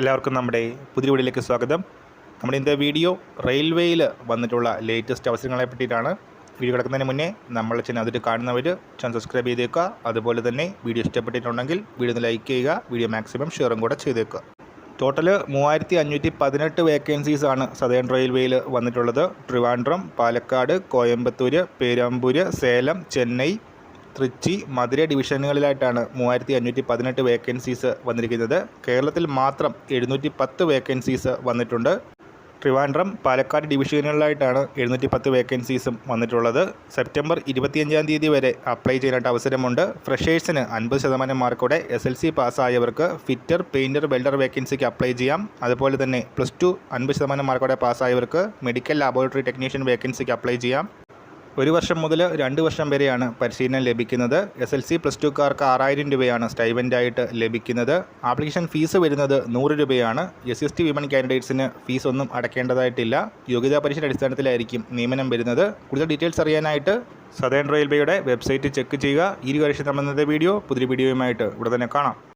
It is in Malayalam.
എല്ലാവർക്കും നമ്മുടെ പുതിയ വീഡിയോയിലേക്ക് സ്വാഗതം. നമ്മുടെ ഇന്നത്തെ വീഡിയോ റെയിൽവേയിൽ വന്നിട്ടുള്ള ലേറ്റസ്റ്റ് അവസരങ്ങളെ പറ്റിയിട്ടാണ്. വീഡിയോ കിടക്കുന്നതിന് മുന്നേ നമ്മൾ ചാനൽ അതിൽ കാണുന്നവർ ചാനൽ സബ്സ്ക്രൈബ് ചെയ്തേക്കുക. അതുപോലെ തന്നെ വീഡിയോ ഇഷ്ടപ്പെട്ടിട്ടുണ്ടെങ്കിൽ വീഡിയോ ഒന്ന് ലൈക്ക് ചെയ്യുക വീഡിയോ മാക്സിമം ഷെയറും കൂടെ ചെയ്തേക്കുക. ടോട്ടൽ മൂവായിരത്തി അഞ്ഞൂറ്റി പതിനെട്ട് വേക്കൻസീസ് ആണ് സദേൺ റെയിൽവേയിൽ വന്നിട്ടുള്ളത്. ട്രിവാൻഡ്രം പാലക്കാട് കോയമ്പത്തൂർ പേരാമ്പൂര് സേലം ചെന്നൈ തൃച്ചി മധുര ഡിവിഷനുകളിലായിട്ടാണ് മൂവായിരത്തി അഞ്ഞൂറ്റി പതിനെട്ട് വേക്കൻസീസ് വന്നിരിക്കുന്നത്. കേരളത്തിൽ മാത്രം എഴുന്നൂറ്റി പത്ത് വേക്കൻസീസ് വന്നിട്ടുണ്ട്. ട്രിവാൻഡ്രം പാലക്കാട് ഡിവിഷനുകളിലായിട്ടാണ് എഴുന്നൂറ്റി പത്ത് വേക്കൻസീസും വന്നിട്ടുള്ളത്. സെപ്റ്റംബർ ഇരുപത്തിയഞ്ചാം തീയതി വരെ അപ്ലൈ ചെയ്യാനായിട്ട് അവസരമുണ്ട്. ഫ്രഷേഴ്സിന് അൻപത് ശതമാനം മാർക്കോടെ എസ് എൽ സി പാസ്സായവർക്ക് ഫിറ്റർ പെയിന്റർ വെൽഡർ വേക്കൻസിക്ക് അപ്ലൈ ചെയ്യാം. അതുപോലെ തന്നെ പ്ലസ് ടു അൻപത് ശതമാനം മാർക്കോടെ പാസ്സായവർക്ക് മെഡിക്കൽ ലാബോറട്ടറി ടെക്നീഷ്യൻ വേക്കൻസിക്ക് അപ്ലൈ ചെയ്യാം. ഒരു വർഷം മുതൽ രണ്ട് വർഷം വരെയാണ് പരിശീലനം ലഭിക്കുന്നത്. എസ് എൽ സി പ്ലസ് ടുക്കാർക്ക് ആറായിരം രൂപയാണ് സ്റ്റൈബന്റായിട്ട് ലഭിക്കുന്നത്. ആപ്ലിക്കേഷൻ ഫീസ് വരുന്നത് നൂറ് രൂപയാണ്. എസ് എസ് ടി വിമൺ കാൻഡിഡേറ്റ്സിന് ഫീസ് ഒന്നും അടയ്ക്കേണ്ടതായിട്ടില്ല യോഗ്യതാ പരീക്ഷ അടിസ്ഥാനത്തിലായിരിക്കും നിയമനം വരുന്നത്. കൂടുതൽ ഡീറ്റെയിൽസ് അറിയാനായിട്ട് സദേൺ റെയിൽവേയുടെ വെബ്സൈറ്റ് ചെക്ക് ചെയ്യുക. ഈ ഒരു കാര്യം സംബന്ധിച്ച വീഡിയോ പുതിയ വീഡിയോയുമായിട്ട് ഇവിടെ തന്നെ കാണാം.